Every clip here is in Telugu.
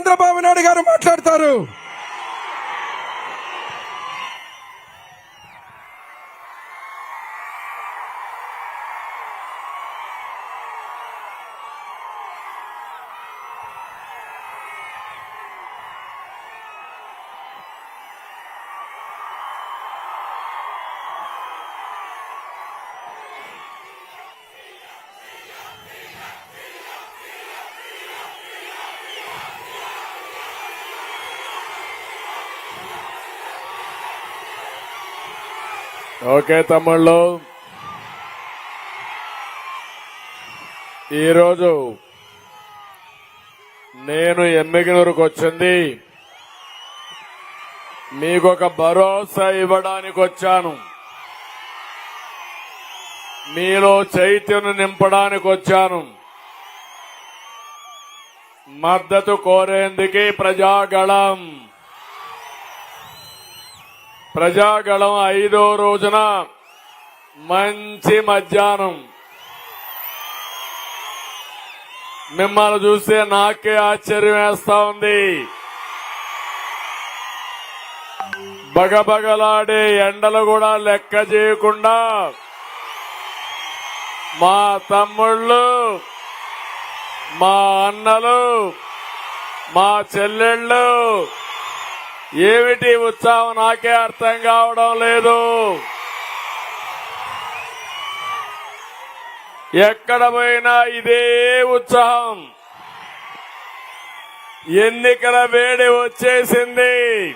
చంద్రబాబు నాయుడు గారు మాట్లాడతారు. ఓకే తమ్ముళ్ళు. ఈరోజు నేను ఎమ్మిగినూరుకు వచ్చింది. మీకు ఒక భరోసా ఇవ్వడానికి వచ్చాను. మీలో చైతన్యం నింపడానికి వచ్చాను. మద్దతు కోరేందుకే ప్రజాగళం. ప్రజాగళం ఐదో రోజున మంచి మధ్యాహ్నం. మిమ్మల్ని చూస్తే నాకే ఆశ్చర్యం వేస్తా ఉంది. బగబగలాడే ఎండలు కూడా లెక్క చేయకుండా మా తమ్ముళ్ళు మా అన్నలు మా చెల్లెళ్ళు ఏమిటి ఉత్సాహం? నాకే అర్థం కావడం లేదు. ఎక్కడ పోయినా ఇదే ఉత్సాహం. ఎన్నికల వేడి వచ్చేసింది.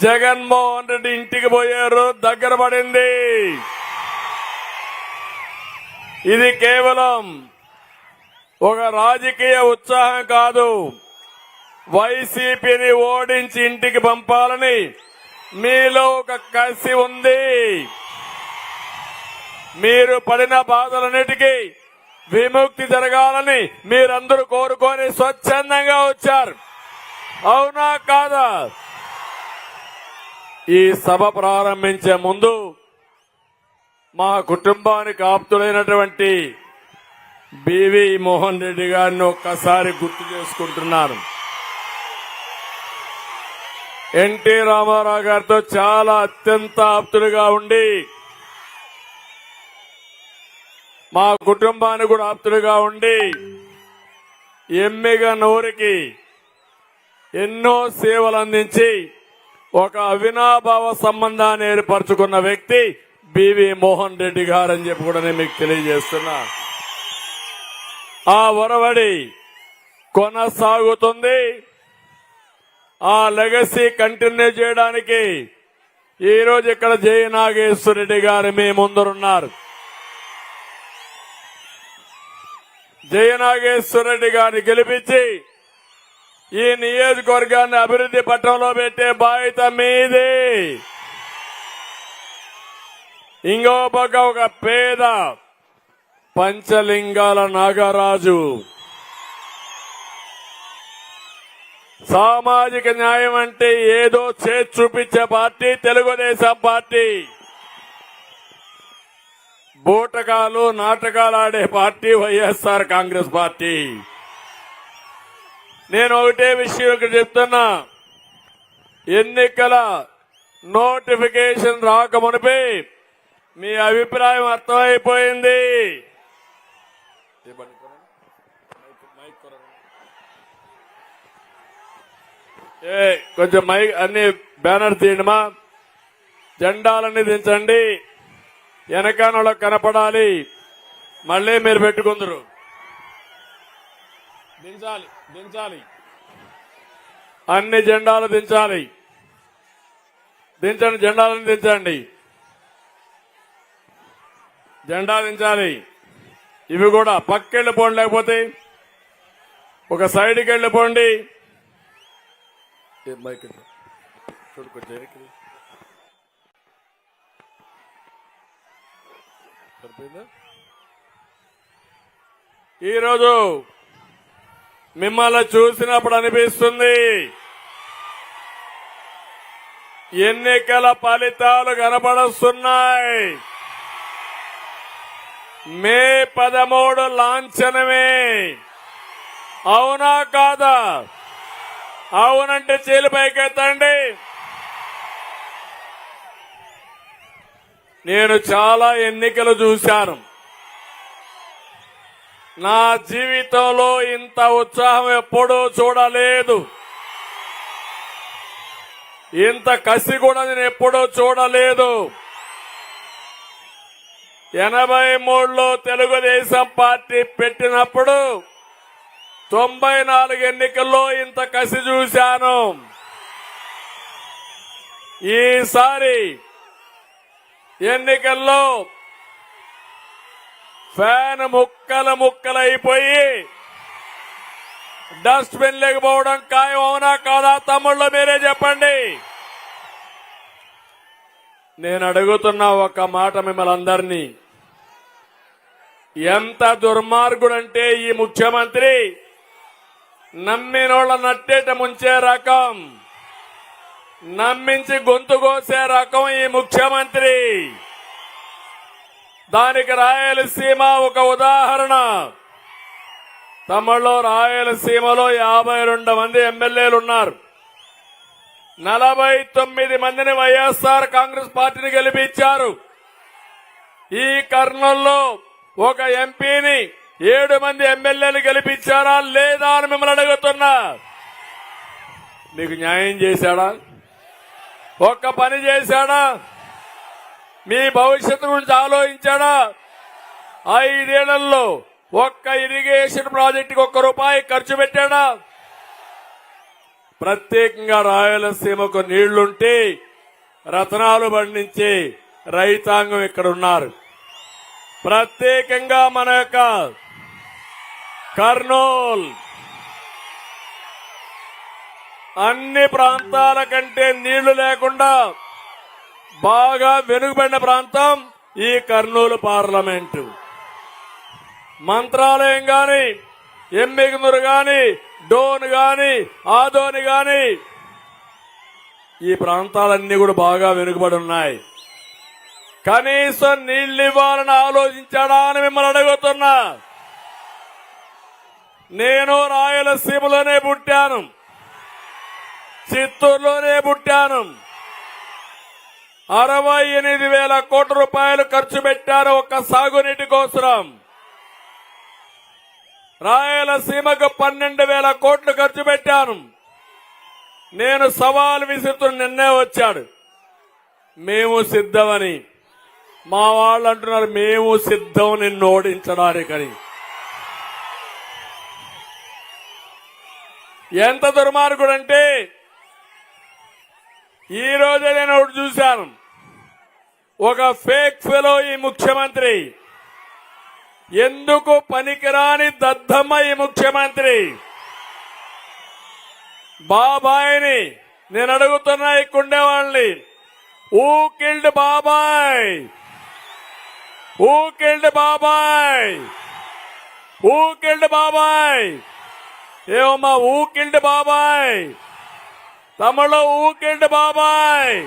జగన్మోహన్ రెడ్డి ఇంటికి పోయారు దగ్గర పడింది. ఇది కేవలం ఒక రాజకీయ ఉత్సాహం కాదు. వైసీపీని ఓడించి ఇంటికి పంపాలని మీలో ఒక కసి ఉంది. మీరు పడిన బాధలన్నిటికీ విముక్తి జరగాలని మీరందరూ కోరుకొని స్వచ్ఛందంగా వచ్చారు. అవునా కాదా? ఈ సభ ప్రారంభించే ముందు మా కుటుంబానికి ఆప్తుడైనటువంటి బివి మోహన్ రెడ్డి గారిని ఒక్కసారి గుర్తు చేసుకుంటున్నాను. ఎన్టీ రామారావు గారితో చాలా అత్యంత ఆప్తులుగా ఉండి మా కుటుంబానికి కూడా ఆప్తులుగా ఉండి ఎమ్మిగా నూరికి ఎన్నో సేవలు అందించి ఒక అవినాభావ సంబంధాన్ని ఏర్పరచుకున్న వ్యక్తి బివి మోహన్ రెడ్డి గారు అని చెప్పి కూడా నేను మీకు తెలియజేస్తున్నా. ఆ ఒరవడి కొనసాగుతుంది. ఆ లెగసీ కంటిన్యూ చేయడానికి ఈ రోజు ఇక్కడ జయ నాగేశ్వర రెడ్డి గారు మీ ముందరున్నారు. జయ నాగేశ్వర రెడ్డి గారిని గెలిపించి ఈ నియోజకవర్గాన్ని అభివృద్ధి పట్టంలో పెట్టే బాధ్యత మీది. ఇంకో పక్క ఒక పేద పంచలింగాల నాగరాజు సామాజిక న్యాయం అంటే ఏదో చేసి చూపించే పార్టీ తెలుగుదేశం పార్టీ. బూటకాలు నాటకాలు ఆడే పార్టీ వైఎస్ఆర్ కాంగ్రెస్ పార్టీ. నేను ఒకటే విషయం ఇక్కడ చెప్తున్నా. ఎన్నికల నోటిఫికేషన్ రాకమునిపై మీ అభిప్రాయం అర్థమైపోయింది. కొంచెం మై అన్ని బ్యానర్ తీయడమా. జెండాలన్నీ దించండి. వెనకానలో కనపడాలి. మళ్ళీ మీరు పెట్టుకుందరు. దించాలి దించాలి. అన్ని జెండాలు దించాలి. దించండి జెండాలను దించండి. జెండా దించాలి. ఇవి కూడా పక్కెళ్ళిపోండి లేకపోతే ఒక సైడ్కి వెళ్ళిపోండి. మైక్ ఇటు. చూడు కొంచెం వెనక్కి సరిపోయిందా ఈరోజు మిమ్మల్ని చూసినప్పుడు అనిపిస్తుంది ఎన్నికల ఫలితాలు కనబడుస్తున్నాయి. మే పదమూడు లాంఛనమే. అవునా కాదా? అవునంటే చేలు పైకెత్తండి. నేను చాలా ఎన్నికలు చూశాను. నా జీవితంలో ఇంత ఉత్సాహం ఎప్పుడూ చూడలేదు. ఇంత కసి కూడా నేను ఎప్పుడూ చూడలేదు. ఎనభై మూడులో తెలుగుదేశం పార్టీ పెట్టినప్పుడు తొంభై నాలుగు ఎన్నికల్లో ఇంత కసి చూశాను. ఈసారి ఎన్నికల్లో ఫ్యాన్ ముక్కల ముక్కలైపోయి డస్ట్బిన్ లేకపోవడం ఖాయం అవునా కాదా తమ్ముళ్ళు మీరే చెప్పండి. నేను అడుగుతున్న ఒక మాట మిమ్మల్ని అందరినీ. ఎంత దుర్మార్గుడంటే ఈ ముఖ్యమంత్రి నమ్మినోళ్ళ నట్టేట ముంచే రకం. నమ్మించి గొంతు కోసే రకం ఈ ముఖ్యమంత్రి. దానికి రాయలసీమ ఒక ఉదాహరణ. తమిళలో రాయలసీమలో యాభై రెండు మంది ఎమ్మెల్యేలు ఉన్నారు. నలభై తొమ్మిది మందిని వైఎస్ఆర్ కాంగ్రెస్ పార్టీని గెలిపించారు. ఈ కర్నూల్లో ఒక ఎంపీని ఏడు మంది ఎమ్మెల్యేలు గెలిపించారా లేదా అని మిమ్మల్ని అడుగుతున్నా. మీకు న్యాయం చేశాడా? ఒక్క పని చేశాడా? మీ భవిష్యత్తు గురించి ఆలోచించాడా? ఐదేళ్ళలో ఒక్క ఇరిగేషన్ ప్రాజెక్టుకి ఒక్క రూపాయి ఖర్చు పెట్టాడా? ప్రత్యేకంగా రాయలసీమకు నీళ్ళుంటే రతనాలు పండించే రైతాంగం ఇక్కడ ఉన్నారు ప్రత్యేకంగా మన యొక్క కర్నూల్. అన్ని ప్రాంతాల కంటే నీళ్ళు లేకుండా బాగా వెనుకబడిన ప్రాంతం ఈ కర్నూలు పార్లమెంటు. మంత్రాలయం గాని ఎమ్మిగునూరు గాని డోన్ గాని ఆదోని గాని ఈ ప్రాంతాలన్నీ కూడా బాగా వెనుకబడి ఉన్నాయి. కనీసం నీళ్ళు ఇవ్వాలని ఆలోచించాడా అని మిమ్మల్ని అడుగుతున్నా. నేను రాయలసీమలోనే పుట్టాను. చిత్తూరులోనే పుట్టాను. అరవై ఎనిమిది వేల కోట్ల రూపాయలు ఖర్చు పెట్టారు ఒక సాగునీటి కోసం రాయలసీమకు పన్నెండు వేల కోట్లు ఖర్చు పెట్టాను. నేను సవాల్ విసురుతున్న నిన్నే వచ్చాడు. మేము సిద్ధమని. మా వాళ్ళు అంటున్నారు మేము సిద్ధం నిన్ను ఓడించడానికని. ఎంత దుర్మార్గుడంటే ఈ రోజే నేను ఒకటి చూశాను. ఒక ఫేక్ ఫెలో ఈ ముఖ్యమంత్రి. ఎందుకు పనికిరాని దద్దమ్మ ఈ ముఖ్యమంత్రి? బాబాయిని నేను అడుగుతున్నా ఇక్కడుండే వాళ్ళని ఊ కిల్డ్ బాబాయ్? ఊ కిల్డ్ బాబాయ్? ఊ కిల్డ్ బాబాయ్? ఏమమ్మా ఊకిండి బాబాయ్. తమలో ఊకిండి బాబాయ్.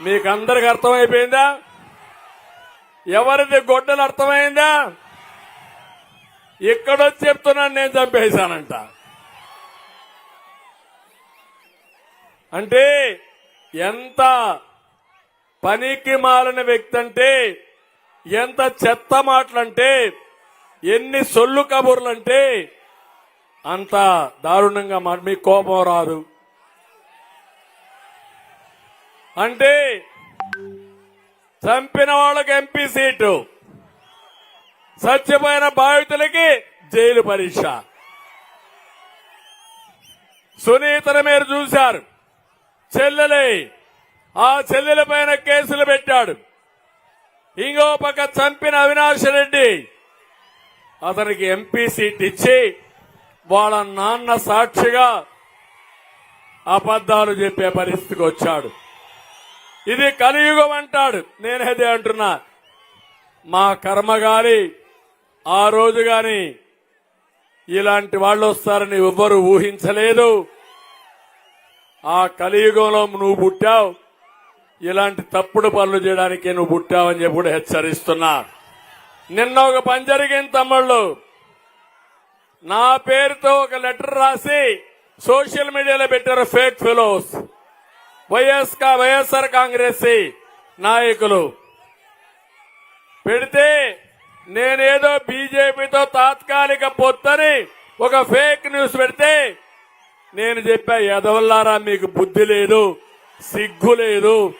మీకందరికి అర్థమైపోయిందా? ఎవరిది గొడ్డలు అర్థమైందా? ఇక్కడొచ్చి చెప్తున్నాను నేను చంపేశానంట. అంటే ఎంత పనికి మాలిన వ్యక్తి అంటే ఎంత చెత్త మాటలంటే ఎన్ని సొల్లు కబుర్లంటే అంత దారుణంగా మీకు కోపం రాదు. అంటే చంపిన వాళ్ళకి ఎంపీ సీటు చచ్చిపోయిన బాధితులకి జైలు పరీక్ష. సునీతను మీరు చూశారు. చెల్లెలే ఆ చెల్లెల పైన కేసులు పెట్టాడు. ఇంకో పక్క చంపిన అవినాష్ రెడ్డి అతనికి ఎంపీ సీట్ ఇచ్చి వాళ్ళ నాన్న సాక్షిగా అబద్ధాలు చెప్పే పరిస్థితికి వచ్చాడు. ఇది కలియుగం అంటాడు. నేనేదే అంటున్నా మా కర్మ గాని ఆ రోజు గాని ఇలాంటి వాళ్ళు వస్తారని ఎవ్వరు ఊహించలేదు. ఆ కలియుగంలో నువ్వు పుట్టావు. ఇలాంటి తప్పుడు పనులు చేయడానికి నువ్వు పుట్టావని చెప్పి హెచ్చరిస్తున్నా. నిన్న ఒక పని జరిగింది తమ్ముళ్ళు. నా పేరుతో ఒక లెటర్ రాసి సోషల్ మీడియాలో పెట్టారు fake fellows. YS YSR Congress నాయకులు. పెడితే నేనేదో బీజేపీతో తాత్కాలిక పొత్తని ఒక ఫేక్ న్యూస్ పెడితే నేను చెప్పా ఎదవల్లారా మీకు బుద్ధి లేదు సిగ్గు లేదు.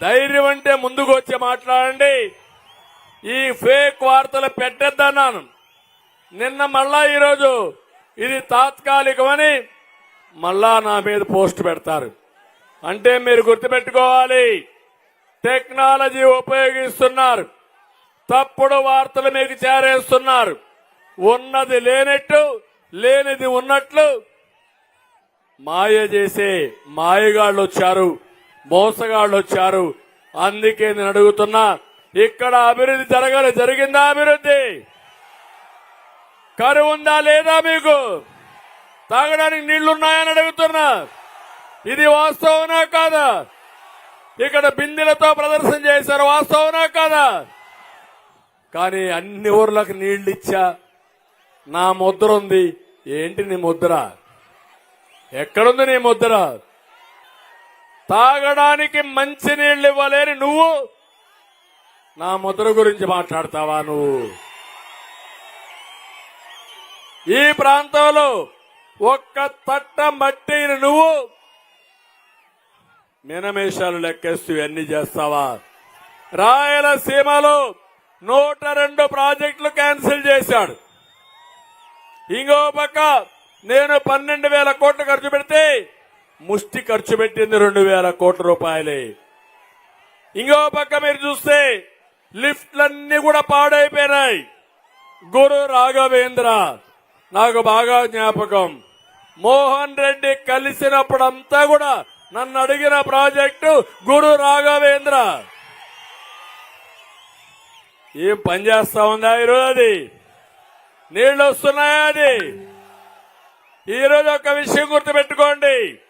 ధైర్యం అంటే ముందుకు వచ్చి మాట్లాడండి. ఈ ఫేక్ వార్తలు పెట్టద్దన్నాను. నిన్న మళ్ళా ఈరోజు ఇది తాత్కాలికమని మళ్ళా నా మీద పోస్ట్ పెడతారు. అంటే మీరు గుర్తుపెట్టుకోవాలి టెక్నాలజీ ఉపయోగిస్తున్నారు తప్పుడు వార్తలు మీకు చేరేస్తున్నారు. ఉన్నది లేనట్టు లేనిది ఉన్నట్లు మాయ చేసే మాయగాళ్ళు వచ్చారు మోసగాళ్ళు వచ్చారు. అందుకే నేను అడుగుతున్నా ఇక్కడ అభివృద్ధి జరగాలి జరిగిందా అభివృద్ధి? కరువు ఉందా లేదా మీకు? తాగడానికి నీళ్ళున్నాయని అడుగుతున్నా. ఇది వాస్తవనా కాదా? ఇక్కడ బిందెలతో ప్రదర్శన చేశారు వాస్తవనా కాదా? కానీ అన్ని ఊర్లకు నీళ్ళు ఇచ్చా నా ముద్ర ఉంది. ఏంటి నీ ముద్ర? ఎక్కడుంది నీ ముద్ర? తాగడానికి మంచి నీళ్ళు ఇవ్వలేని నువ్వు నా ముద్ర గురించి మాట్లాడతావా నువ్వు? ఈ ప్రాంతంలో ఒక్క తట్ట మట్టి నువ్వు మినమేషాలు లెక్కేస్తూ ఇవన్నీ చేస్తావా? రాయలసీమలో నూట రెండు ప్రాజెక్టులు క్యాన్సిల్ చేశాడు. ఇంకో పక్క నేను పన్నెండు వేల కోట్లు ఖర్చు పెడితే ముష్టి ఖర్చు పెట్టింది రెండు వేల కోట్ల రూపాయలే. ఇంకో పక్క మీరు చూస్తే లిఫ్ట్లన్నీ కూడా పాడైపోయినాయి. గురు రాఘవేంద్ర నాకు బాగా జ్ఞాపకం. మోహన్ రెడ్డి కలిసినప్పుడంతా కూడా నన్ను అడిగిన ప్రాజెక్టు గురు రాఘవేంద్ర. ఏం పనిచేస్తా ఉందా ఈరోజు అది? నీళ్ళు వస్తున్నాయా అది? ఈరోజు ఒక విషయం గుర్తుపెట్టుకోండి.